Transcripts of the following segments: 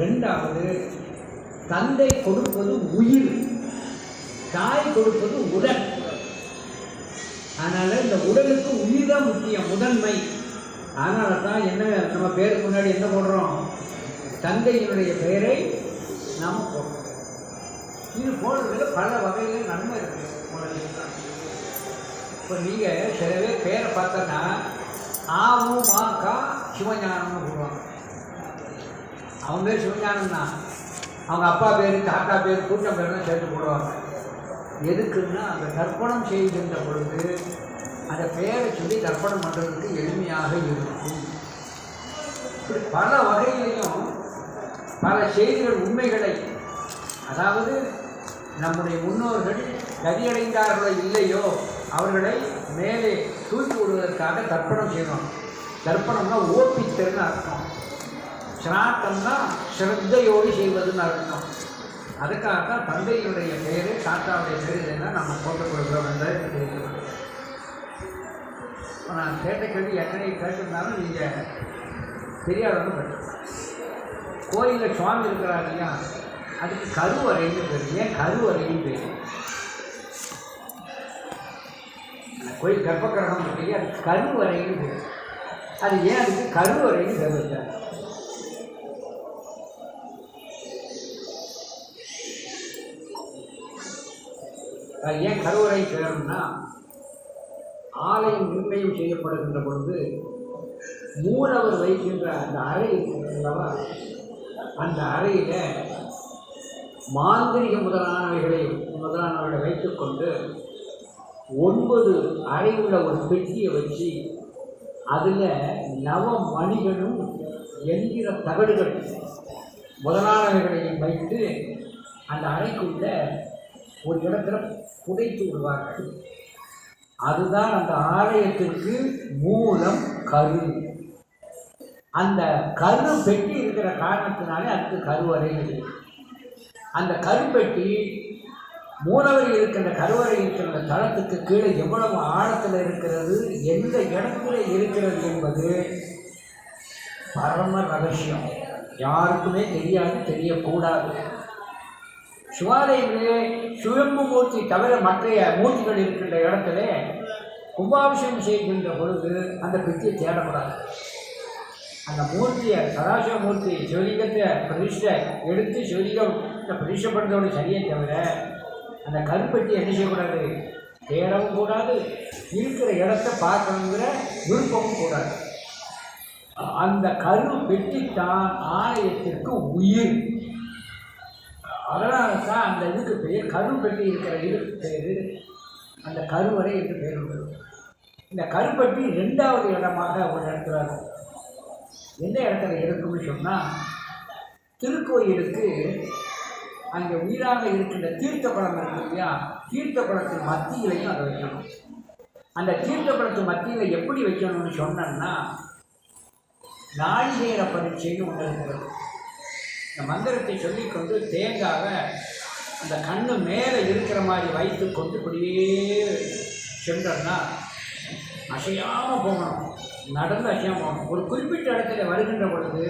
ரெண்டாவது தந்தை கொடுப்பது உயிர் தாய் கொடுப்பது உடல். அதனால் இந்த உடலுக்கு உயிர் தான் முக்கியம் முதன்மை. அதனால தான் என்ன நம்ம பேருக்கு முன்னாடி என்ன போடுறோம்? தந்தையினுடைய பெயரை நாம் போடுறோம். இது போடுறதுல பல வகையில் நன்மை இருக்குது இப்போ நீங்கள் சில பேர் பேரை பார்த்தோன்னா ஆவும் மாக்கா சிவஞானம்னு போடுவாங்க. அவன் பேர் சிவஞானம் தான் அவங்க அப்பா பேர் தாத்தா பேர் கூட்டம் பேர்லாம் சேர்த்து போடுவாங்க. எதுக்குன்னா அந்த தர்ப்பணம் செய்கின்ற பொழுது அந்த பெயரை சொல்லி தர்ப்பணம் பண்ணுறதுக்கு எளிமையாக இருக்கும். இப்படி பல வகையிலையும் பல செய்திகள் உண்மைகளை அதாவது நம்முடைய முன்னோர்கள் கதியடைந்தார்களோ இல்லையோ அவர்களை மேலே தூக்கி விடுவதற்காக தர்ப்பணம் செய்யணும் தர்ப்பணம்னா ஓப்பித்தல்னு அர்த்தம். சிராட்டம்னா ஸ்ரத்தையோடு செய்வதுன்னு அர்த்தம். அதுக்காக தான் தந்தையினுடைய பெயர் தாத்தாவுடைய பெயர் இதெல்லாம் நம்ம போட்டுக் கொடுக்குறோம் என்பதை தெரிவிக்கிறோம் இப்போ நான் கேட்ட கேள்வி எத்தனை கேட்டிருந்தாலும் நீங்கள் தெரியாதவங்க கேட்டுருக்கலாம் கோயிலில் சுவாமி இருக்கிறார் இல்லையா? அதுக்கு கருவறைன்னு பேர். ஏன் கருவறைன்னு பேர்? கோயில் கர்ப்பகிரகம் இல்லையா அது கருவறைன்னு பேர். அது ஏன் அதுக்கு கருவறைன்னு பேர் ஏன் கருவறை பேரும்னா ஆலயம் நிர்ணயம் செய்யப்படுகின்ற பொழுது மூலவர் வைக்கின்ற அந்த அறை இருக்கிறதல்லவா அந்த அறையில் மாந்திரிக முதலானவைகளை முதலானவைகளை வைத்துக்கொண்டு ஒன்பது அறை உள்ள ஒரு பெட்டியை வச்சு அதில் நவ மணிகளும் என்கிற தகடுகள் முதலானவைகளையும் வைத்து அந்த அறைக்குள்ள ஒரு இடத்துல புதைத்து விடுவார்கள். அதுதான் அந்த ஆலயத்திற்கு மூலம் கரு. அந்த கரு பெட்டி இருக்கிற காரணத்தினாலே அதுக்கு கருவறை அந்த கருப்பெட்டி மூலவரி இருக்கின்ற கருவறை இருக்கின்ற தளத்துக்கு கீழே எவ்வளவு ஆழத்தில் இருக்கிறது எந்த இடத்துல இருக்கிறது என்பது பரம ரகசியம். யாருக்குமே தெரியாது தெரியக்கூடாது. சிவாலயங்களே சுயம்பு மூர்த்தி தவிர மற்றைய மூர்த்திகள் இருக்கின்ற இடத்துல கும்பாபிஷேகம் செய்கின்ற பொழுது அந்த பித்தியை தேடக்கூடாது அந்த மூர்த்தியை சதாசிவ மூர்த்தி சிவலிங்கத்தை பிரதிஷ்டை எடுத்து சிவலிங்கம் பிரதிஷ்டப்படுறதோட சரியே தவிர அந்த கருப்பெட்டி என்ன செய்யக்கூடாது? தேடவும் கூடாது இருக்கிற இடத்த பார்க்கணுங்கிற விருப்பமும் கூடாது. அந்த கரு பெட்டித்தான் ஆலயத்திற்கு உயிர். அதனால தான் அந்த இதுக்கு பேர் கருப்பட்டி இருக்கிற இதுக்கு பேர். அந்த கருவறை என்று பெயர் உள்ளது இந்த கருப்பெட்டி ரெண்டாவது இடமாக ஒரு இடத்துல இருக்கும். எந்த இடத்துல இருக்கும்னு சொன்னால் திருக்கோயிலுக்கு அங்கே உயிராக இருக்கின்ற தீர்த்த குளம் இருக்கு இல்லையா? தீர்த்த குளத்தின் மத்தியிலையும் அதை வைக்கணும். அந்த தீர்த்த குளத்து மத்தியில் எப்படி வைக்கணும்னு சொன்னோன்னா நாளிகேர பரீட்சைன்னு ஒன்று இருக்கிறது இந்த மந்திரத்தை சொல்லிக்கொண்டு தேங்காவை அந்த கண்ணு மேலே இருக்கிற மாதிரி வைத்து கொண்டு இப்படியே சென்றோம்னா அசையாமல் போகணும். நடந்து அசையாமல் போகணும். ஒரு குறிப்பிட்ட இடத்துல வருகின்ற பொழுது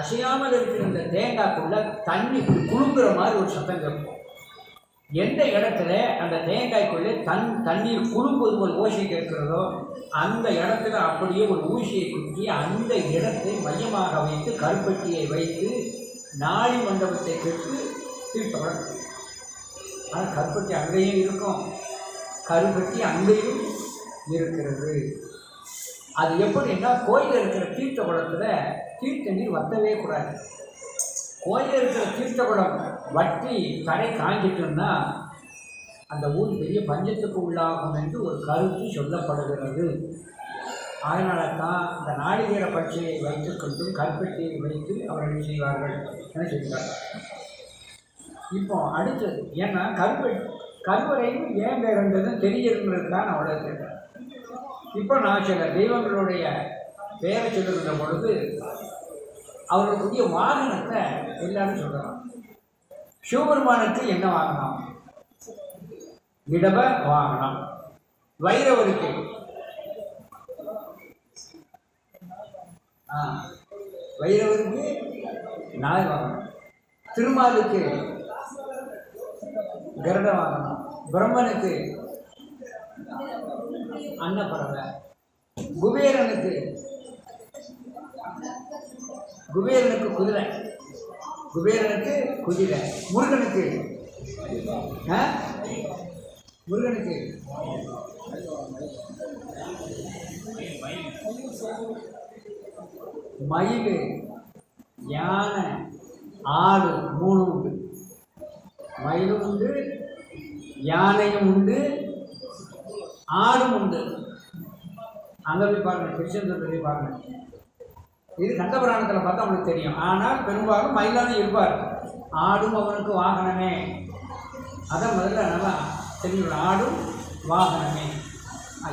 அசையாமல் இருக்கிற இந்த தேங்காய்க்குள்ளே தண்ணி குழுங்குற மாதிரி ஒரு சத்தம் கேட்போம். எந்த இடத்துல அந்த தேங்காய்க்குள்ளே தன் தண்ணீர் குலுங்குவது போல் ஓசை கேட்கிறதோ அந்த இடத்துல அப்படியே ஒரு ஊசியை குத்தி அந்த இடத்தை மையமாக வைத்து கருப்பட்டியை வைத்து நாளி மண்டபத்தை கேட்டு தீர்த்தப்படம் ஆனால் கருப்பட்டி அங்கேயும் இருக்கும். கருப்பட்டி அங்கேயும் இருக்கிறது. அது எப்படின்னா கோயிலில் இருக்கிற தீர்த்த குளத்தில் தீர்த்த நீர் வத்தவே கூடாது. கோயிலில் இருக்கிற தீர்த்த குளம் வட்டி கடை காஞ்சிட்டோம்னா அந்த ஊர் பெரிய பஞ்சத்துக்கு உள்ளாகும் என்று ஒரு கருத்து சொல்லப்படுகிறது. அதனால தான் இந்த நாளிகேர பட்சியை வைத்துக்கொண்டு கற்பட்டியை வைத்து அவர்கள் செய்வார்கள் என சொல்கிறார். இப்போ அடுத்தது ஏன்னா கருப்பை கருவறையும் ஏன் பேருன்றதும் தெரியறதுங்கிறதுக்காக நான் அவ்வளோ கேட்டேன் இப்போ நான் சில தெய்வங்களுடைய பேரை சொல்லுகின்ற பொழுது அவர்களுக்குரிய வாகனத்தை எல்லாரும் சொல்கிறான் சிவபெருமானுக்கு என்ன வாகனம்? இடப வாகனம். வைரவருக்கு. ஆ வைரவருக்கு நாய் வாகனம். திருமாலுக்கு கருட வாகனம். பிரம்மனுக்கு அன்னப்பறவை. குபேரனுக்கு குபேரனுக்கு குதிரை. குபேரனுக்கு குதிரை. முருகனுக்கு. முருகனுக்கு. மயில் யானை ஆடு மூணு உண்டு. மயிலும் உண்டு யானையும் உண்டு ஆடும் உண்டு. அங்கே போய் பாருங்க திருச்செந்தூர் போய் பாருங்க. இது கண்டபுராணத்தில் பார்த்தா அவனுக்கு தெரியும். ஆனால் பெரும்பாலும் மயிலான இருப்பார். ஆடும் அவனுக்கு வாகனமே. அதை முதல்ல நல்லா தெரியும் ஆடும் வாகனமே.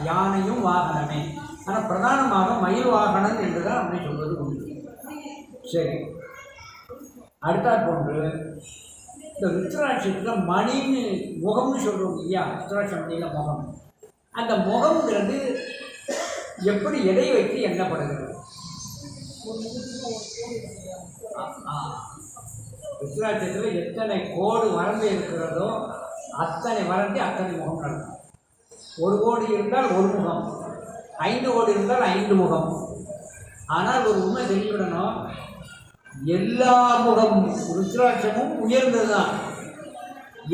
யானையும் வாகனமே. ஆனால் பிரதானமாக மயில் வாகனம் என்று தான் அப்படி சொல்வது உண்டு. சரி. அடுத்தாற் போன்று இந்த ருத்ராட்சத்தில் மணின்னு முகம்னு சொல்கிறோம் இல்லையா? ருத்ராட்ச மணியில் முகம். அந்த முகம்ங்கிறது எப்படி எடை வைத்து எண்ணப்படுகிறது? ருத்ராட்சத்தில் எத்தனை கோடு வறண்டு இருக்கிறதோ அத்தனை வறண்டி அத்தனை முகம் நடக்கும். ஒரு கோடி இருந்தால் ஒரு முகம் ஐந்து கோடி இருந்தால் ஐந்து முகம். ஆனால் ஒரு உண்மை தெரிஞ்சுக்கிடணும் எல்லா முகம் ருத்ராட்சமும் உயர்ந்தது தான்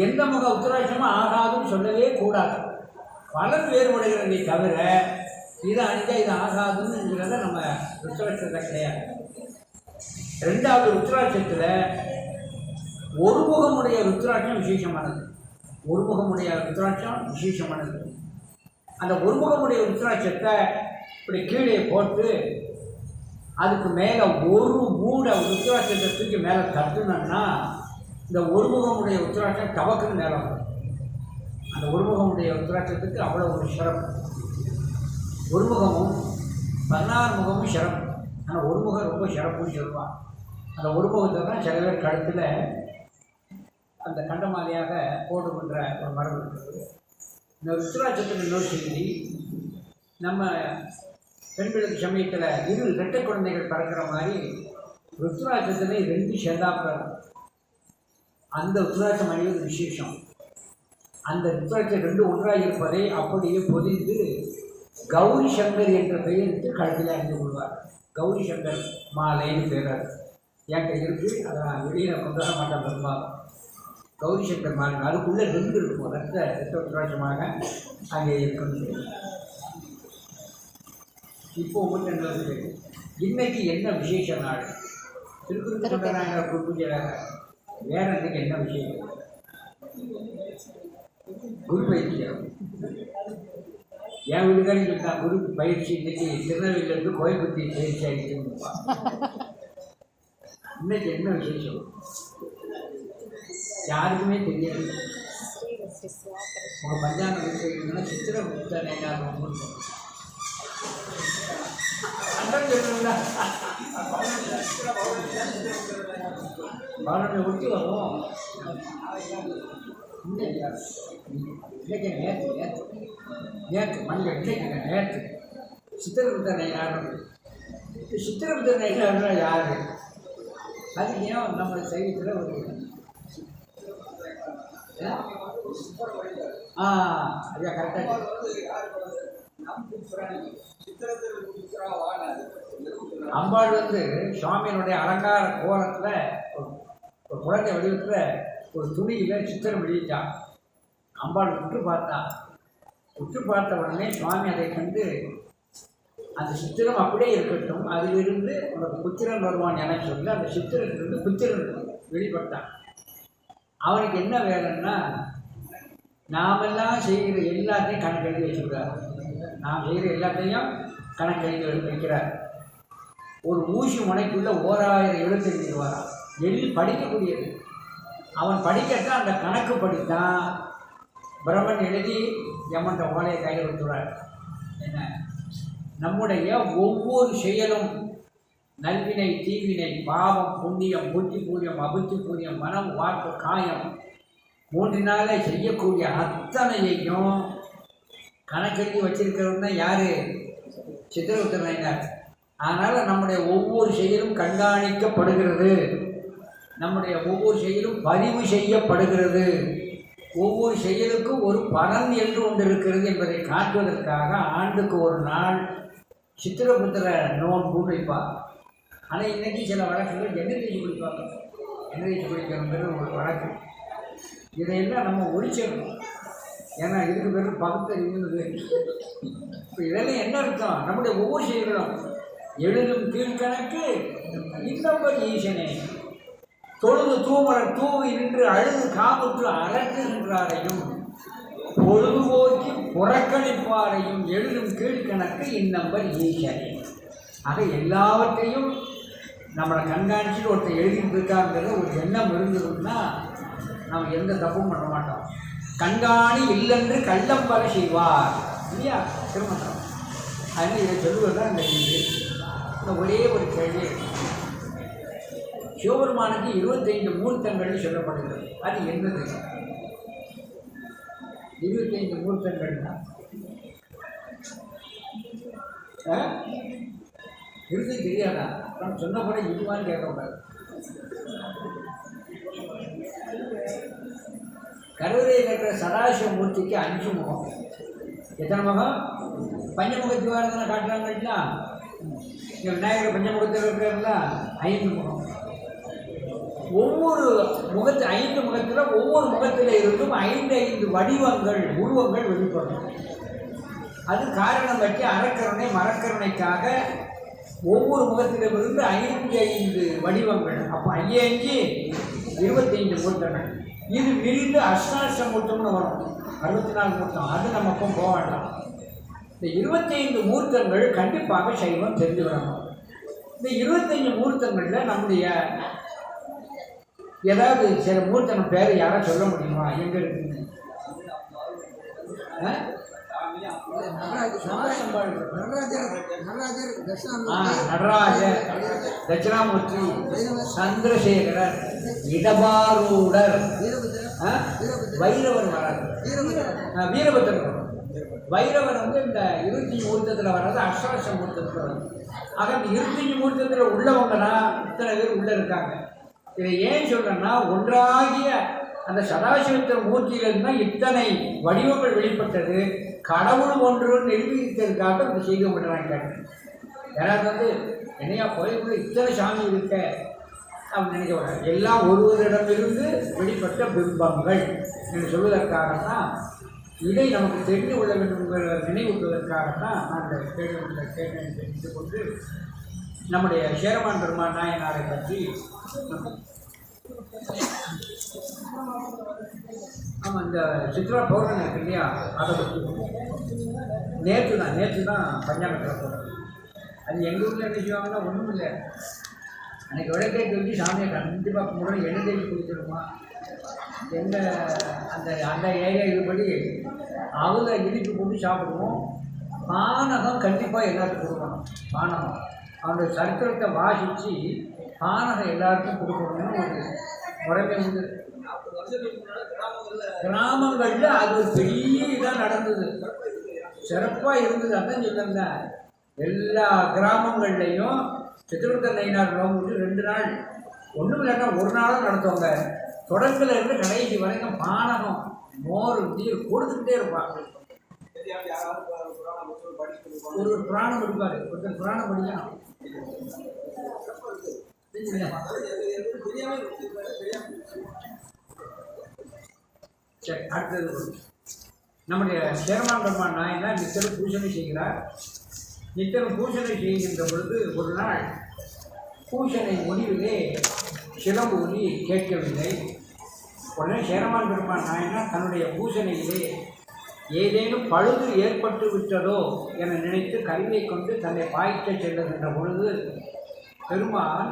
எந்த முக ருத்ராட்சமும் ஆகாதுன்னு சொல்லவே கூடாது. பலர் வேறுபடுகிறதே தவிர இது அணிஞ்சா இது ஆகாதுங்கிறத நம்ம ருத்ராட்சத்தில் கிடையாது. ரெண்டாவது ருத்ராட்சத்தில் ஒரு முகமுடைய ருத்ராட்சம் விசேஷமானது. ஒரு முகமுடைய ருத்ராட்சம் விசேஷமானது. அந்த ஒரு முகமுடைய ருத்ராட்சத்தை இப்படி கீழே போட்டு அதுக்கு மேலே ஒரு மூட ருத்ராட்சத்தை தூக்கி மேலே தட்டுனோம்னா இந்த ஒரு முகமுடைய ருத்ராட்சம் டபக்குன்னு மேலே வரும் அந்த ஒருமுகமுடைய ருத்ராட்சத்துக்கு அவ்வளோ ஒரு சிறப்பு. ஒருமுகமும் பதினாறு முகமும் சிறப்பு. ஆனால் ஒரு முகம் ரொம்ப சிறப்புன்னு சொல்லுவான். அந்த ஒருமுகத்தை தான் சில பேர் கழுத்தில் அந்த கண்டமாலையாக போடுகின்ற ஒரு மரபு இருக்கிறது இந்த ருத்ராட்சத்தில் இன்னொரு செய்தி நம்ம பெண்களுக்கு சமயத்தில் இரு இரட்டை குழந்தைகள் பிறக்கிற மாதிரி ருத்ராட்சத்தில் ரெண்டு சேர்ந்தாப்புல அந்த ருத்ராட்சம் அணிவது விசேஷம். அந்த ருத்ராட்சம் ரெண்டு ஒன்றாக இருப்பதை அப்படியே பொதிந்து கௌரி சங்கர் என்ற பெயருக்கு கழுத்தில் அணிந்து கொள்வார். கௌரி சங்கர் மாலைன்னு பேர் அது என்கிட்ட இருக்குது அதை நான் வெளியில் கொண்டு வர மாட்டேன் பெரும்பாலும். கௌரி சங்கர் மாலை அதுக்குள்ளே ரெண்டு இருக்கும். ரத்த ரத்த ருத்ராட்சமாக அங்கே இருக்கும் இப்போ ஒன்று என்ன இன்னைக்கு என்ன விசேஷ நாள்? திருக்குறள் குரு பூஜையாக. வேற இன்னைக்கு என்ன விசேஷம்? குரு பயிற்சியம் என் வீட்டுக்காரங்க சொல்லிட்டான் குரு பயிற்சி இன்னைக்கு திருநெல்வேலியிலேருந்து கோயம்புத்தி பயிற்சி ஆகிட்டு இன்னைக்கு என்ன விசேஷம்? யாருக்குமே தெரியாது. உங்கள் பஞ்சாங்க விஷயம்னா சித்திர முத்தானே ரொம்ப அண்ணன் ஒட்டி வருவோம். இன்னைக்கு நேற்று நேற்று நேற்று மணிகள் இன்னைக்கு நேற்று சித்திரகுப்தனை யாரும் சித்திரகுப்தனை யாருன்னா யாரு அதுக்கு ஏன் நம்ம சைவத்தில் ஒரு ஆ? ஐயா கரெக்டாக அம்பாள் வந்து சுவாமியினுடைய அலங்கார கோலத்தில் ஒரு ஒரு குழந்தை வடிவத்தில் ஒரு துணியில் சித்திரம் வெளியிட்டான் அம்பாள் உற்று பார்த்தா. உற்று பார்த்த உடனே சுவாமி அதை கண்டு அந்த சித்திரம் அப்படியே இருக்கட்டும். அதிலிருந்து உனக்கு புத்திரன் வருவான் என சொல்லி அந்த சித்திரத்திலிருந்து புத்திரன் வெளிப்பட்டான். அவனுக்கு என்ன வேலைன்னா நாமெல்லாம் செய்கிற எல்லாத்தையும் கணக்கு எழுதி வச்சுக்கிறார். நாம் செய்கிற எல்லாத்தையும் கணக்கு எழுதி வைக்கிறார். ஒரு ஊசி முனைக்குள்ள ஓராயிரம் எழுத்து எழுதிடுவாராம் எழுதி படிக்கக்கூடியது. அவன் படிக்கத்தான் அந்த கணக்கு படித்தான். பிரம்மன் எழுதி எம்மன்ற ஓலையை கையில் விட்டுறார் என்ன? நம்முடைய ஒவ்வொரு செயலும் நல்வினை தீவினை பாவம் புண்ணியம் புத்தி பூரியம் அபுத்தி பூரியம் மனம் வாக்கு காயம் மூன்றினால செய்யக்கூடிய அத்தனையையும் கணக்கெழுதி வச்சிருக்கிறவங்க யாரு? சித்திரகுத்தர் அதனால் நம்முடைய ஒவ்வொரு செயலும் கண்காணிக்கப்படுகிறது. நம்முடைய ஒவ்வொரு செயலும் பதிவு செய்யப்படுகிறது. ஒவ்வொரு செயலுக்கும் ஒரு பலன் என்று ஒன்று இருக்கிறது என்பதை காட்டுவதற்காக ஆண்டுக்கு ஒரு நாள் சித்திரபுத்திர நோன்பு வைப்பார். ஆனால் இன்னைக்கு சில வழக்குகள் எண்ணெய் தேய்ச்சி குடிப்பாங்க? எண்ணெய் தேய்ச்சி குடிக்கணுங்கிறது ஒரு வழக்கு. இதையெல்லாம் நம்ம ஒழிச்சிடணும். ஏன்னா இதுக்கு பேர் பகுத்தறிவுன்னு இப்போ இதெல்லாம் என்ன அர்த்தம்? நம்முடைய ஒவ்வொரு செயல்களும் எழுதும் கீழ்கணக்கு இன்னொரு ஈசனே. தொழுது தூமன தூவி நின்று அழுது காமுற்று அரட்டுகின்றாரையும் பொழுதுபோக்கி புறக்கணிப்பாரையும் எழுதும் கீழ்கணக்கு இந்நம்பர் ஈகரே ஆக எல்லாவற்றையும் நம்மளை கண்காணிச்சுட்டு ஒருத்தர் எழுதிட்டு இருக்காங்கிறது ஒரு எண்ணம் இருந்ததுன்னா நம்ம எந்த தப்பும் பண்ண மாட்டோம். கண்காணி இல்லென்று கள்ளம் பல செய்வார். இல்லையா? திருமணம் அதனால் இதை சொல்லுவது தான் இந்த ஒரே ஒரு கேள்வி. சிவபெருமானுக்கு இருபத்தைந்து மூர்த்தங்கள்னு சொல்லப்படுகிறது. அது என்னது? இருபத்தைந்து மூர்த்தங்கள்னா? ஆ? தெரியாதா? நான் சொன்ன கூட இதுவான்னு கேட்கக்கூடாது கருவறையை கட்டுற சதாசிவ மூர்த்திக்கு அஞ்சு முகம். எத்தனை முகம்? பஞ்சமுக திவாரத்தில் காட்டுறாங்க இல்லையா இங்க விநாயகர் பஞ்சமுகத்தில் இருக்கிறாங்கள ஐந்து முகம். ஒவ்வொரு முகத்து ஐந்து முகத்தில் ஒவ்வொரு முகத்தில் இருந்தும் ஐந்து ஐந்து வடிவங்கள் உருவங்கள் வெளிப்படும். அது காரணம் வச்சு அறக்கருணை மரக்கருணைக்காக ஒவ்வொரு முகத்திலிருந்து ஐந்து ஐந்து வடிவங்கள். அப்போ ஐயஞ்சு இருபத்தைந்து மூர்த்தங்கள் இது விரிந்து அஷ்டாஷ்ட மூர்த்தம்னு வரும். அறுபத்தி நாலு மூர்த்தம் அது நம்ம அப்போ போக வேண்டாம். இந்த இருபத்தைந்து மூர்த்தங்கள் கண்டிப்பாக சைவம் தெரிஞ்சு வரணும். இந்த இருபத்தைந்து மூர்த்தங்களில் நம்முடைய ஏதாவது சில மூர்த்தனம் பேர் யாராவது சொல்ல முடியுமா? எங்கே இருக்குன்னு? நடராஜர் நடராஜர் தட்சிணாமூர்த்தி சந்திரசேகரர் இடபாரூடர் ஆ? வைரவர் வராது வீரபத்திரர் வைரவர் வந்து இந்த இருபத்தி மூர்த்தத்தில் வர்றது அஷ்டாட்ச மூர்த்தத்தில் வரும் ஆக இந்த இருபத்தஞ்சு மூர்த்தத்தில் உள்ளவங்கன்னா இத்தனை பேர் உள்ளே இருக்காங்க. இதை ஏன் சொல்கிறேன்னா ஒன்றாகிய அந்த சதாசிவத்திர மூர்த்தியிலிருந்து தான் இத்தனை வடிவங்கள் வெளிப்பட்டது கடவுள் ஒன்று நிரூபித்ததுக்காக இந்த செய்தி பண்ணுறாங்க யாராவது வந்து என்னையா கோயிலுக்குள்ள இத்தனை சாமி இருக்க? அப்படின்னு நினைக்க கூடாது எல்லாம் ஒருவரிடமிருந்து வெளிப்பட்ட பிம்பங்கள். என்று சொல்வதற்காகத்தான் இதை நமக்கு தெரிந்து கொள்ள வேண்டும் என்கிற நினைவூட்டுவதற்காகத்தான் நான் இந்த கேள்வி கேட்டேன் தெரிந்து கொண்டு நம்முடைய சேரமான் பெருமான் நாயனாரை பற்றி ஆமாம் இந்த சித்ரா பௌர்ணமி இருக்கு இல்லையா? அதை பற்றி நேற்று தான் நேற்று தான் பஞ்சாங்கத்தில் போகிறோம் அது எங்கள் ஊரில் என்ன செய்வாங்கன்னா ஒன்றும் இல்லை. அன்றைக்கி விளக்கேற்றி வச்சு சாமியை கண்டிப்பாக கும்பிடணும். என்ன தேடி குடிச்சிடுமா எங்கள் அந்த அந்த ஏரியா இதுபடி அவங்க இனிப்பு போட்டு சாப்பிடுவோம். பானகம் கண்டிப்பாக எல்லாத்துக்கும் கொடுக்கணும். பானகம். அவனுடைய சரித்திரத்தை வாசித்து பானகம் எல்லாருக்கும் கொடுக்கணும்னு ஒரு முறைமை உண்டு. கிராமங்களில் அது ஒரு பெரிய இதாக நடந்தது. சிறப்பாக இருந்தது அதான் சொல்லுங்க எல்லா கிராமங்கள்லையும் சித்திரத்த நயினார் நோம்பு ரெண்டு நாள். ஒன்றும் இல்லைன்னா ஒரு நாளும் நடத்துவாங்க. தொடக்கத்துல இருந்து கடைசி வரைக்கும் பானகம் மோர் நீர் கொடுத்துக்கிட்டே இருப்பாங்க. ஒரு ஒரு புராணம் படிப்பாரு ஒருத்தர் புராணம் படிக்கணும். சரி அடுத்தது. நம்முடைய சேரமான் பெருமான் நாயனார் நித்தரும் பூஜனை செய்கிறார். நித்தரும் பூஜனை செய்கின்ற பொழுது ஒரு நாள் பூஜனை முடிவிலே சிலம்பு ஒலி கேட்கவில்லை. உடனே சேரமான் பெருமான் நாயனார் தன்னுடைய பூஜனையிலே ஏதேனும் பழுது ஏற்பட்டு விட்டதோ என நினைத்து கருவியை கொண்டு தன்னை பாய்ச்ச செல்லுகின்ற பொழுது பெருமான்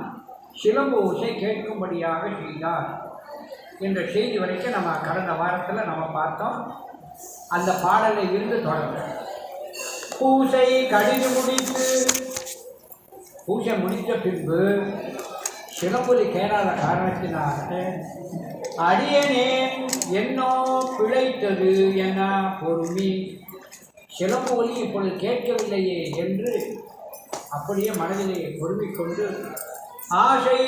சிலம்பு ஓசை கேட்கும்படியாக செய்தார். என்ற செய்தி வரைக்கும் நம்ம கடந்த வாரத்தில் நம்ம பார்த்தோம். அந்த பாடலை இருந்து தொடர்ந்து பூசை கடிது முடித்து பூசை முடித்த பின்பு சிலம்புலி கேளாத காரணத்தினால அடியனேன் என்னோ பிழைத்தது என பொறுமி சிலம்பு ஒலி இப்பொழுது கேட்கவில்லையே என்று அப்படியே மனதிலே பொறுமிக்கொண்டு ஆசை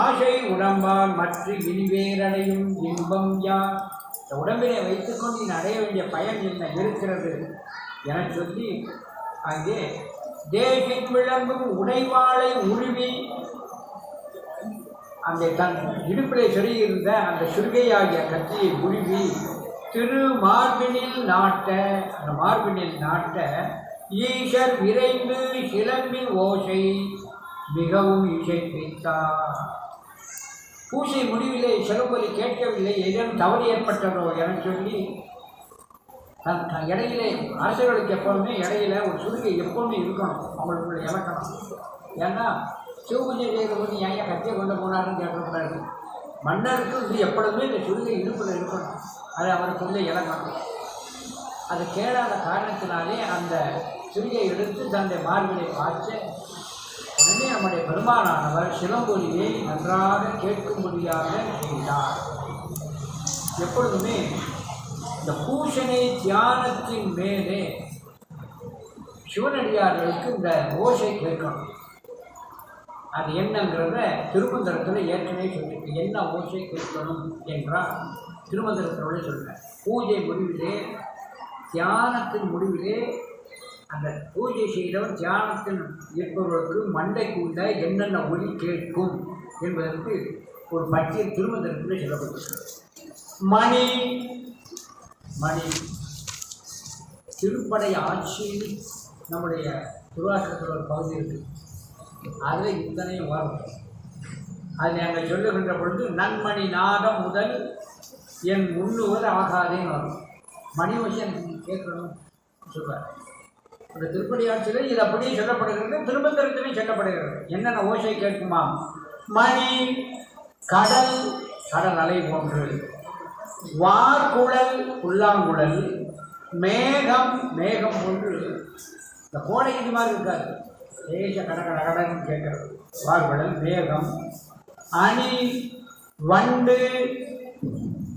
ஆசை உடம்பால் மற்ற இனிவேரடையும் இன்பம் யார்? இந்த உடம்பிலே வைத்துக்கொண்டு நீ அடைய வேண்டிய பயன் என்ன இருக்கிறது என சொல்லி அங்கே தேகின் விளம்பும் உடைவாளை உருவி அந்த தன் இடுப்பிலே சொருகியிருந்த அந்த சுருகையாகிய கத்தியை உருவி திரு மார்பினில் நாட்ட அந்த மார்பினில் நாட்ட ஈஷர் விரைந்து சிலம்பின் ஓசை மிகவும் இசைப்பித்தார் பூசை முடிவிலே சிலம்பொலி கேட்கவில்லை ஏதேனும் தவறு ஏற்பட்டதோ என சொல்லி தன் இடையிலே அரசர்களுக்கு எப்போதுமே இடையில ஒரு சுருகை எப்போதுமே இருக்கணும் அவங்களுக்குள்ள இலக்கணம் ஏன்னா சிவபூஜை செய்கிற போது ஏன் ஏன் கத்தியை கொண்டு போனாருன்னு கேட்கக்கூடாது மன்னருக்கு இது எப்பொழுதுமே இந்த சுருகை இடுப்பில் இருக்கணும். அது அவருக்குள்ள இலக்கணம் அது கேளாத காரணத்தினாலே அந்த சுருகை எடுத்து தன்னுடைய மார்பிலை பார்த்து உடனே நம்முடைய பெருமானானவர் சிலம்பொலியை நன்றாக கேட்கும்படியாக செய்தார். எப்பொழுதுமே இந்த பூஷணை தியானத்தின் மேலே சிவனடியார்களுக்கு இந்த ஓசை கேட்கணும். அது என்னங்கிறத திருமந்திரத்தில் ஏற்கனவே சொல்லியிருக்கு. என்ன ஓசை கேட்கணும் என்றால் திருமந்திரத்தோட சொல்கிறேன் பூஜை முடிவிலே தியானத்தின் முடிவிலே அந்த பூஜை செய்தவன் தியானத்தில் இருப்பவர்களுக்கு மண்டைக்குள்ள என்னென்ன ஒலி கேட்கும் என்பதற்கு ஒரு பட்டியல் திருமந்திரத்தில் சொல்லப்பட்டிருக்கிறது. மணி மணி. திருப்படை ஆட்சியில் நம்முடைய திருவாசகத்தில் ஒரு பகுதி இருக்குது அதுவே இத்தனையும் வரும். அது நாங்கள் சொல்லுகின்ற பொழுது நன்மணி நாதம் முதல் என் உள்ளுவது ஆகாதேன்னு வரும். மணி விஷயம் கேட்கணும். சொல்வார் இந்த திருப்பதியாட்சியில் இது அப்படியே சொல்லப்படுகிறது திருமந்திரத்திலையும் சொல்லப்படுகிறது. என்னென்ன ஓசை கேட்குமா? மணி கடல் கடல் அலை போன்று வார்குழல் புல்லாங்குழல் மேகம் மேகம் போன்று. இந்த கோடை இது மாதிரி இருக்காது. தேச கட கேட்கிறது. கடன்னு வேகம். அணி வண்டு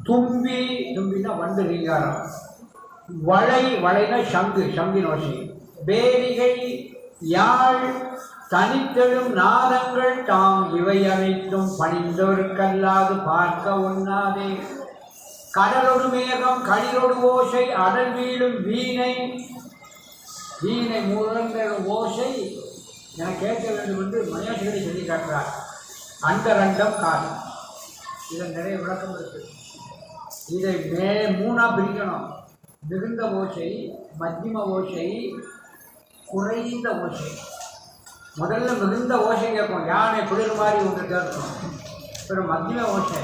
தும்பி தும்பினா வண்டு ரீங்காரம் வளை வளைனா சங்கு சங்கின் ஓசை. பேரிகை யாழ் தனித்தெழும் நாதங்கள் தாம் இவை அனைத்தும் பணிந்தவருக்கல்லாது பார்க்க ஒண்ணாதே. கடலொடு மேகம் களிரொடு ஓசை அடல் வீழும் வீணை. வீணை முழங்கிற ஓசை. என கேட்க வேண்டும் என்று மனிதர்களை சொல்லி காட்டுறார் அந்த ரெண்டம் கால் இதில் நிறைய விளக்கம் இருக்கு. இதை மே மூணாக பிரிக்கணும். மிகுந்த ஓசை மத்தியம ஓசை குறைந்த ஓசை. முதல்ல மிகுந்த ஓசை கேட்கும் யானை குளிர் மாதிரி ஒன்று கேட்கும் அப்புறம் மத்தியம ஓசை.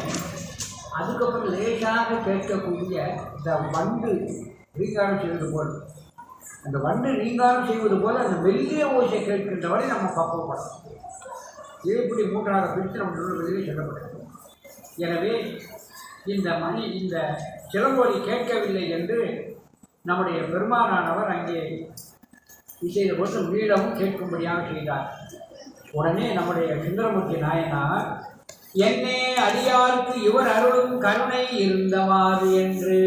அதுக்கப்புறம் லேசாக கேட்கக்கூடிய இந்த வண்டு ரீகாரம் செய்து போல். அந்த வண்டு ரீங்காரம் செய்வது போல் அந்த வெளியே ஓசை கேட்கின்ற வரை நம்ம பக்குவப்படும் இது இப்படி மூன்றாக பிரித்து நம்ம வெளியே சொல்லப்பட்டது? எனவே இந்த மணி இந்த சிலம்பொலி கேட்கவில்லை என்று நம்முடைய பெருமானானவர் அங்கே இசையை போட்டு மீளவும் கேட்கும்படியாக செய்தார். உடனே நம்முடைய சுந்தரமூர்த்தி நாயனார் என்னே அடியாருக்கு இவர் அருளும் கருணை இருந்தவாறு என்று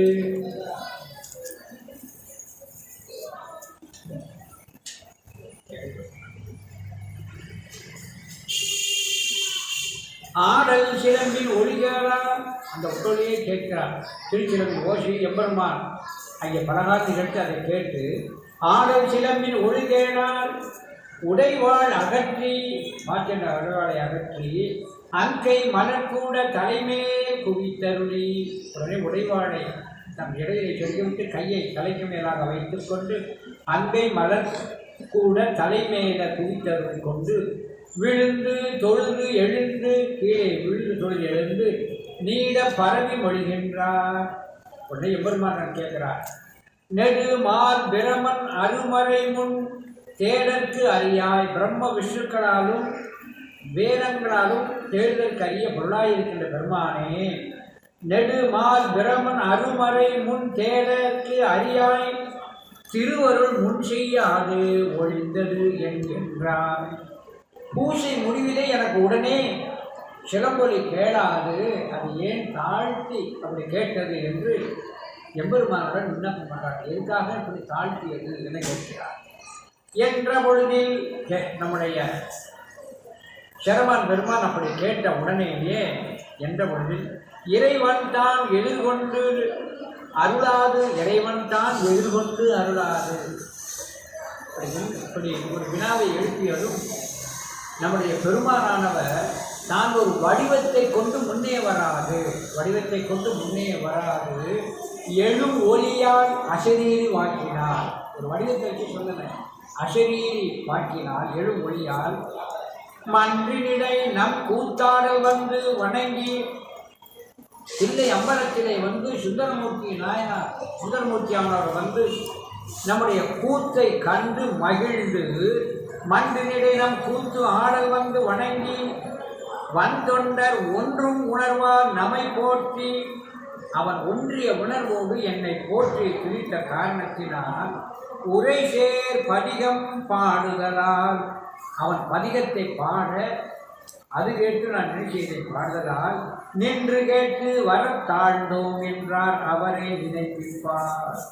ஆடல் சிலம்பின் ஒளிகிறார் அந்த ஒட்டொலியை கேட்கிறார். திருச்சிலம்பி ஓசி எம்பெருமான். அங்கே பலகாலத்தில் கேட்டு அதை கேட்டு ஆடல் சிலம்பின் ஒளிகேடார் உடைவாள் அகற்றி மாற்றின்ற உடைவாளை அகற்றி அங்கை மலர்கூட தலைமேல் குவித்தருளி. உடனே உடைவாளை தம் இடையை சொல்லிவிட்டு கையை தலைக்கு மேலாக வைத்துக்கொண்டு அங்கை மலர் கூட தலைமேல குவித்தருளி கொண்டு விழுந்து தொழுது எழுந்து கீழே விழுந்து தொழுது எழுந்து நீட பரவி மொழிகின்றார். உடனே எம்பெருமான் கேட்கிறார் நெடு மார் பிரமன் அருமறை முன் தேடற்கு அறியாய். பிரம்ம விஷ்ணுக்களாலும் வேதங்களாலும் தேடுதற்கு அறிய பொருளாயிருக்கின்ற பெருமானே நெடுமால் பிரமன் அருமறை முன் தேடற்கு அறியாய். திருவருள் முன் செய்யாது ஒழிந்தது என்கின்றார். பூசை முடிவிலே எனக்கு உடனே சிலம்பொலி கேளாது அது ஏன் தாழ்த்தி? அப்படி கேட்டது என்று எம்பெருமானுடன் விண்ணப்பம் பண்றார் எதுக்காக இப்படி தாழ்த்தியது? என கேட்கிறார். என்ற பொழுதில் நம்முடைய சரமான் பெருமான் அப்படி கேட்ட உடனேயே என்ற பொழுதில் இறைவன் தான் எதிர்கொண்டு அருளாது இறைவன் தான் எதிர்கொண்டு அருளாது. இப்படி இப்படி ஒரு வினாவை எழுப்பியதும் நம்முடைய பெருமானானவர் நான் ஒரு வடிவத்தை கொண்டு முன்னே வராது. வடிவத்தை கொண்டு முன்னே வராது. எழும் ஒளியால் அசரீரி வாக்கினார் ஒரு வடிவத்தை வச்சு சொல்லுங்க. அசரீரி வாக்கினால் எழும் ஒளியால் மன்றினிடை நம் கூத்தாடல் வந்து வணங்கி தில்லை அம்பலத்திலே வந்து சுந்தரமூர்த்தி நாயனார் சுந்தரமூர்த்தி அவனவர் வந்து நம்முடைய கூத்தை கண்டு மகிழ்ந்து மன்றினிடை கூத்து ஆடல் வந்து வணங்கி வந்தொண்டர் ஒன்றும் உணர்வார் நம்மை போற்றி. அவன் ஒன்றிய உணர்வோடு என்னை போற்றி குறித்த காரணத்தினால் உரை சேர் பதிகம் பாடுதலால். அவன் பதிகத்தை பாட அது கேட்டு நான் நிகழ்ச்சியை பாடுதலால் நின்று கேட்டு வர தாழ்ந்தோம் என்றார் அவரே நினைப்பிப்பார்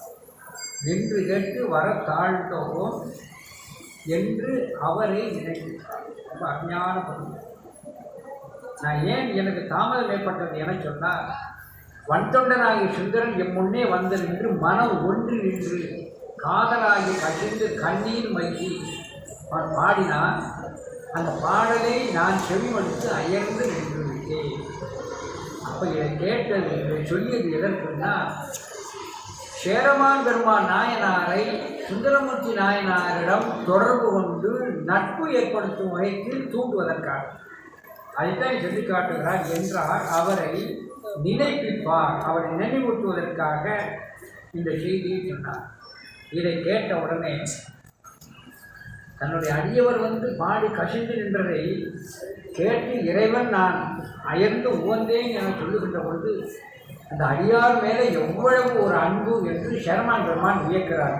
நின்று கேட்டு வர தாழ்ந்தோம் என்று அவரே நினைக்கிறார் ரொம்ப அருமையான பகுதி நான் ஏன் எனக்கு தாமதம் ஏற்பட்டது என சொன்னால் வன்தொண்டனாகிய சுந்தரன் எம் முன்னே வந்து நின்று மனம் ஒன்று நின்று காதலாகி கசிந்து கண்ணீர் மங்கி அவன் பாடினான். அந்த பாடலை நான் செவிமடுத்து அயர்ந்து நின்று விட்டேன் அப்போ இதை கேட்டது இதை சொல்லியது எதற்குன்னா சேரமான் பெருமான் நாயனாரை சுந்தரமூர்த்தி நாயனாரிடம் தொடர்பு கொண்டு நட்பு ஏற்படுத்தும் வகைக்கு தூண்டுவதற்காக. அதைத்தான் சொல்லி காட்டுகிறார் என்றால் அவரை நினைப்பிப்பார். அவரை நினைவூட்டுவதற்காக இந்த செய்தியை சொன்னார். இதை கேட்ட உடனே தன்னுடைய அடியவர் வந்து பாடி கசிந்து நின்றதை கேட்டு இறைவன் நான் அயர்ந்து உவந்தேன் என சொல்லுகின்ற பொழுது அந்த அடியார் மேலே எவ்வளவு ஒரு அன்பு என்று ஷர்மான் பெருமான் இயக்கிறார்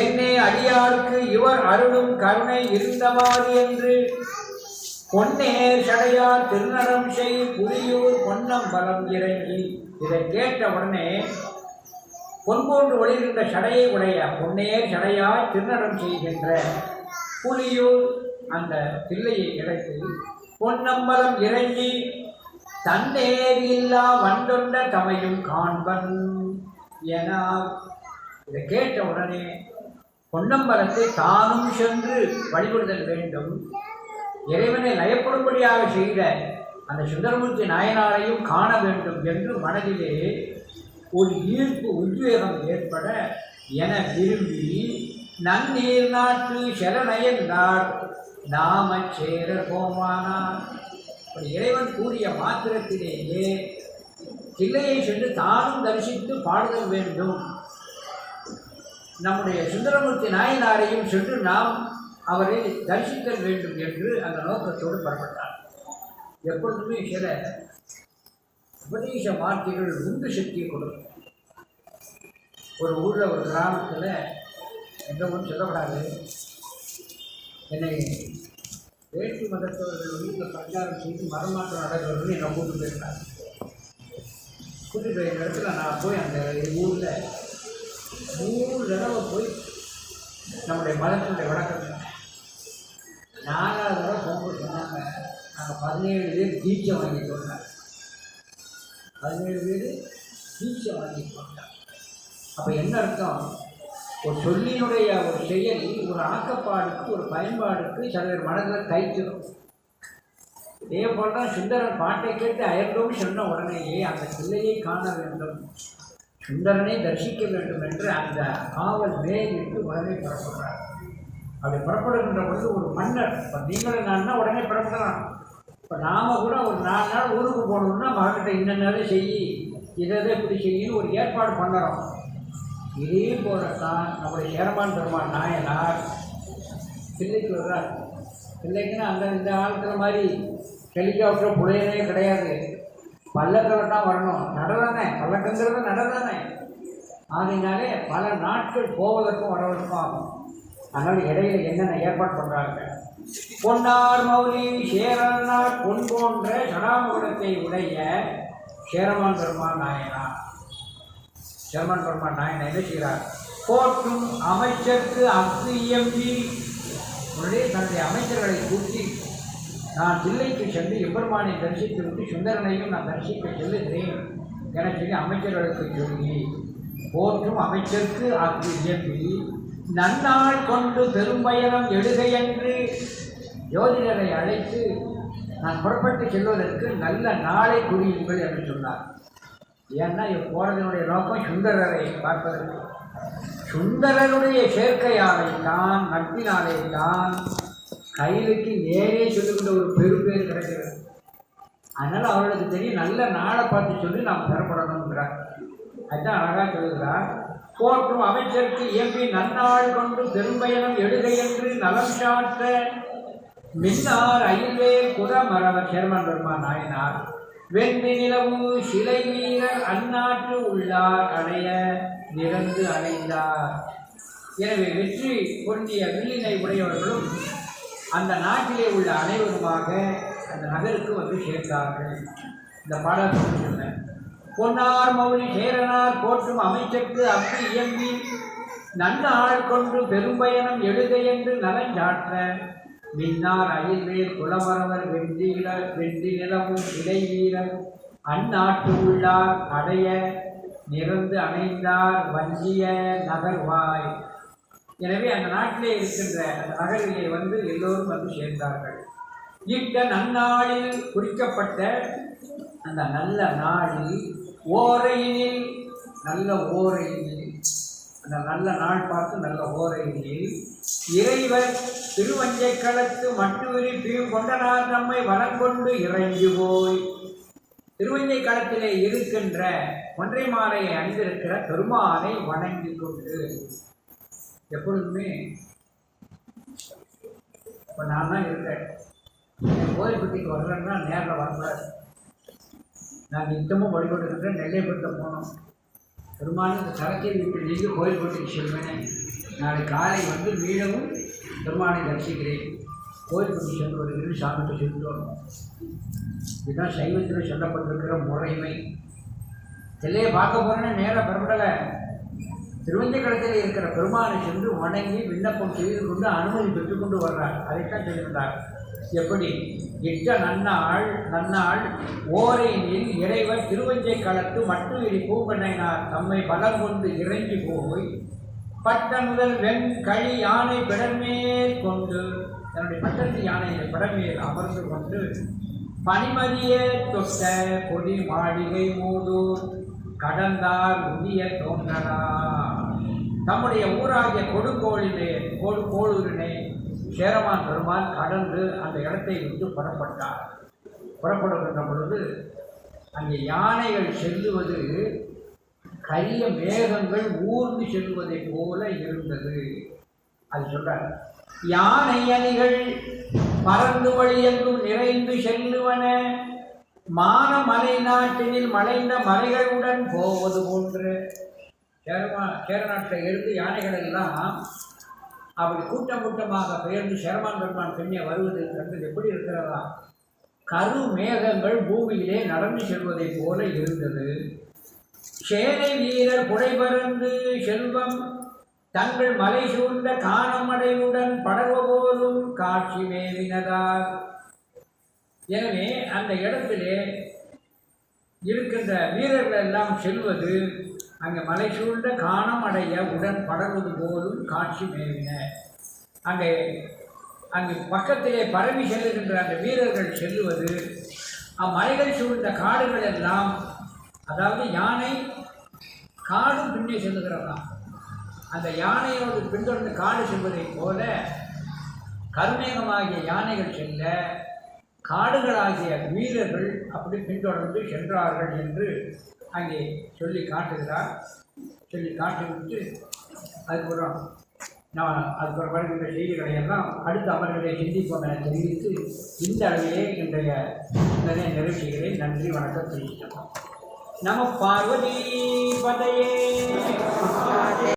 என்னே அடியாருக்கு இவர் அருளும் கருணை இருந்தவாறு என்று. பொன்னே சடையார் திருநரம் செய் புலியூர் பொன்னம்பலம் இறங்கி. இதை கேட்ட உடனே பொன்போன்று ஒளிர்கின்ற சடையை உடைய பொன்னே சடையார் திருநடம் செய்கின்ற புலியூர் அந்த பிள்ளையை இழைத்து பொன்னம்பலம் இறங்கி தன்னேர் இல்லா வந்தொண்ட தமையும் காண்பன். என இதை கேட்ட உடனே பொன்னம்பலத்தை தானும் சென்று வழிபடுதல் வேண்டும். இறைவனை லயப்படும்படியாக செய்த அந்த சுந்தரமூர்த்தி நாயனாரையும் காண வேண்டும் என்று மனதிலே ஒரு ஈர்ப்பு உத்வேகம் ஏற்பட என விரும்பி நன்னீர் நாட்டு செலநயந்தார் நாம சேர கோமானார். அப்படி இறைவன் கூறிய மாத்திரத்திலேயே கிளையை சென்று தானும் தரிசித்து பாடுதல் வேண்டும். நம்முடைய சுந்தரமூர்த்தி நாயனாரையும் சென்று நாம் அவரை தரிசித்தல் வேண்டும் என்று அந்த நோக்கத்தோடு புறப்பட்டார். எப்பொழுதுமே சில உபதேச வார்த்தைகள் உந்து சக்தியை கொடுக்கும். ஒரு ஊரில் ஒரு கிராமத்தில் எந்த ஊரும் சொல்லப்படாது என்னை வேற்று மதத்தவர்கள் வீட்டில் பிரச்சாரம் செய்து மரமாற்றம் நடக்கிறவர்கள் என்னை கூட்டு போயிருந்தாங்க கூட்டு போய் இடத்துல நான் போய் அந்த ஊரில் மூணு தடவை போய் நம்முடைய மதத்தினுடைய வழக்கத்தை நாலாவது தடவை போகும்போது சொன்னாங்க. நாங்கள் பதினேழு பேர் தீட்சை வாங்கிட்டு வந்தாங்க. பதினேழு பேர் தீட்சை வாங்கிட்டு வந்தாங்க. அப்போ என்ன அர்த்தம்? ஒரு சொல்லினுடைய ஒரு செயல் ஒரு ஆக்கப்பாடுக்கு ஒரு பயன்பாடுக்கு சில பேர் மனதில் தைச்சிடும் இதே போல் தான் சுந்தரன் பாட்டை கேட்டு அயர்ந்தோம் சொன்ன உடனேயே அந்த பிள்ளையை காண வேண்டும். சுந்தரனை தரிசிக்க வேண்டும் என்று அந்த காவல் மேலிட்டு உடனே புறப்படுறார். அப்படி புறப்படுகின்ற பொழுது ஒரு மன்னர் இப்போ நீங்களும் நான்னா உடனே புறப்படலாம்? இப்போ நாம் கூட ஒரு நாலு நாள் ஊருக்கு போகணுன்னா மகன்கிட்ட இன்னென்ன செய்யி இதை இதை இப்படி செய்யணும் ஒரு ஏற்பாடு பண்ணுறோம். இதே போலத்தான் நம்முடைய சேரமான் பெருமான் நாயனார் பிள்ளைக்கு வர்றார். பிள்ளைக்குன்னா அந்த இந்த காலத்தில் மாதிரி ஹெலிகாப்டர் புலையனே கிடையாது. பல்லக்கில் தான் வரணும். நடதானே பல்லக்குங்கிறது நடதானே ஆகையினாலே பல நாட்கள் போவதற்கும் வரவதற்கும் ஆகும் அதனால் இடையில என்னென்ன ஏற்பாடு பண்ணுறாங்க பொன்னார் மௌலி சேரனார் பொன் போன்ற சடாமுகத்தை உடைய சேரமான் பெருமான் நாயனார். ஜெர்மன் பெருமான் நாயன் என்ன செய்கிறார்? போற்றும் அமைச்சருக்கு அக்கு இயம்பி உடனே தன்னுடைய அமைச்சர்களை கூட்டி நான் தில்லைக்கு சென்று எம்பெருமானை தரிசித்து விட்டு சுந்தரனையும் நான் தரிசிக்க செல்லுகிறேன் என சொல்லி அமைச்சர்களுக்கு சொல்லி போற்றும் அமைச்சருக்கு அங்கு இயம்பி நன்னாள் கொண்டு பெரும்பயணம் எழுகையென்று ஜோதிடரை அழைத்து நான் புறப்பட்டு செல்வதற்கு நல்ல நாளை குறியுங்கள் என்று சொன்னார். ஏன்னா இவர் நோக்கம் சுந்தரரை பார்ப்பதற்கு. சுந்தரனுடைய சேர்க்கையாலை தான் நட்பினாலே தான் கையிலுக்கு நேரே சொல்லிக்கொண்ட ஒரு பெரும்பேர் கிடைக்கிறது. அதனால் அவர்களுக்கு தெரியும் நல்ல நாளை பார்த்து சொல்லி நாம் பெறப்படணுங்கிறார் அதுதான் அழகாக சொல்லுகிறார். போற்றும் அமைச்சருக்கு இயம்பி நன்னாள் கொண்டு பெரும்பயணம் எடுகை என்று நலம் சாற்ற மின்னார் அயில்வே குடமரவர் சேர்மன் பெருமா நாயனார். வெண்மை நிலவு சிலை வீரர் அந்நாட்டு உள்ளார் அடைய நிறந்து அடைந்தார் எனவே வெற்றி பொருந்திய வில்லினை உடையவர்களும் அந்த நாட்டிலே உள்ள அனைவருமாக அந்த நகருக்கு வந்து சேர்ந்தார்கள். இந்த பாடல் சொன்னேன் பொன்னார் மௌலி சேரனார் போற்றும் அமைச்சருக்கு அப்படி இயம்பி நன்னாள் கொண்டு பெரும்பயணம் எழுத என்று நலஞ்சாற்ற மின்னார் அயில்வேல் குலமரவர் வென்றி வென்றி நிலவும் இலை வீரர் அந்நாட்டு உள்ளார் அடைய நிறந்து அமைந்தார் வஞ்சிய நகர்வாய். எனவே அந்த நாட்டிலே இருக்கின்ற அந்த நகரிலே வந்து எல்லோரும் வந்து சேர்ந்தார்கள். இந்த நன்னாளில் குறிக்கப்பட்ட அந்த நல்ல நாளில் ஓரையினில் நல்ல ஓரையினில் அந்த நல்ல நாள் பார்த்து நல்ல ஓரையில் இறைவர் திருவஞ்சை களத்து மட்டுவிரி பீம் கொண்டனார் நம்மை வளங்கொண்டு இறைஞ்சு போய். திருவஞ்சை களத்திலே இருக்கின்ற ஒன்றை மாலையை அணிந்திருக்கிற பெருமானை வணங்கி கொண்டு. எப்பொழுதுமே இப்போ நான் தான் இருக்கேன். கோயில்பட்டிக்கு வரலன்னா நேரில் வரக்கூடாது. நான் நித்தமும் வழிபட்டு இருக்கிறேன் நெல்லைப்பட்ட போனோம் பெருமாள் இந்த சரக்கில் வீட்டு கோயில் கோயில்பட்டிக்கு செல்வேன் நாளை காலை வந்து மீளவும் பெருமானை தரிசிக்கிறேன். கோயில்பட்டி சென்று வருகிறேன் சாமிகிட்ட சொல்லிட்டு வரணும். இதுதான் சைவத்தில் சொல்லப்பட்டிருக்கிற முறைமை. தில்லையை பார்க்க போகிறேன்னா நேராக பெறப்படலை. திருவஞ்சக்கடத்தில் இருக்கிற பெருமானை சென்று வணங்கி விண்ணப்பம் செய்து கொண்டு அனுமதி பெற்றுக்கொண்டு வர்றார். அதைத்தான் சொல்லியிருந்தார் எப்படி? இட்ட நன்னாள் நன்னாள் ஓரையினில் இறைவர் திருவஞ்சை களத்து மட்டு இடி தம்மை பலம் கொண்டு இறங்கி போய் பட்ட முதல் வெண் களி யானை பிடமேல் கொண்டு தன்னுடைய பட்டத்து யானையை பிடமேல் அமர்ந்து கொண்டு பனிமதிய தொட்ட கொடி மாளிகை மூதூர் கடந்தார் உதிய தோன்றனா தம்முடைய ஊராகிய கொடுக்கோளிலே கோடு கோளூரினை சேரமான் பெருமான் கடந்து அந்த இடத்தை விட்டு புறப்பட்டார். புறப்படுகின்ற பொழுது அங்கே யானைகள் செல்லுவது கரிய மேகங்கள் ஊர்ந்து செல்வதை போல இருந்தது. அது சொல்றார் யானை அணிகள் பறந்து வழியெங்கும் நிறைந்து செல்லுவன மான மலை நாட்டினில் மலைந்த மலைகளுடன் போவது போன்று. கேரமா சேர நாட்டில் இருந்து யானைகள் எல்லாம் அப்படி கூட்டம் கூட்டமாக பெயர்ந்து சேரமான் பெருமான் பெண்ணே வருவது கண்டது எப்படி இருக்கிறதா? கரு மேகங்கள் பூமியிலே நடந்து செல்வதைப் போல இருந்தது. சேனை வீரர் புடைபறந்து செல்வம் தங்கள் மலை சூழ்ந்த காணமடையுடன் படர்வ போலும் காட்சி மேவினதார் எனவே அந்த இடத்திலே இருக்கின்ற வீரர்கள் எல்லாம் செல்வது அங்கே மலை சூழ்ந்த காணம் அடைய உடன் படர்வது போலும் காட்சி மேவின. அங்கே அங்கு பக்கத்திலே பரவி செல்லுகின்ற அந்த வீரர்கள் செல்லுவது அம்மலைகள் சூழ்ந்த காடுகள் எல்லாம் அதாவது யானை காடும் பின்னே செல்லுகிறதாம் அந்த யானையோடு பின்தொடர்ந்து காடு செல்வதைப் போல கருமேகமாகிய யானைகள் செல்ல காடுகளாகிய வீரர்கள் அப்படி பின்தொடர்ந்து சென்றார்கள் என்று அங்கே சொல்லி காட்டுகிறார். சொல்லி காட்டிவிட்டு அதுக்கப்புறம் நான் அதுக்கப்புறம் வருகின்ற செய்திகளை எல்லாம் அடுத்த அமர்களை சிந்திப்போம் என தெரிவித்து இந்த அளவிலே இன்றைய நிறைய நிகழ்ச்சிகளை நன்றி வணக்கம் தெரிவித்தோம் நம பார்வதி பதையே.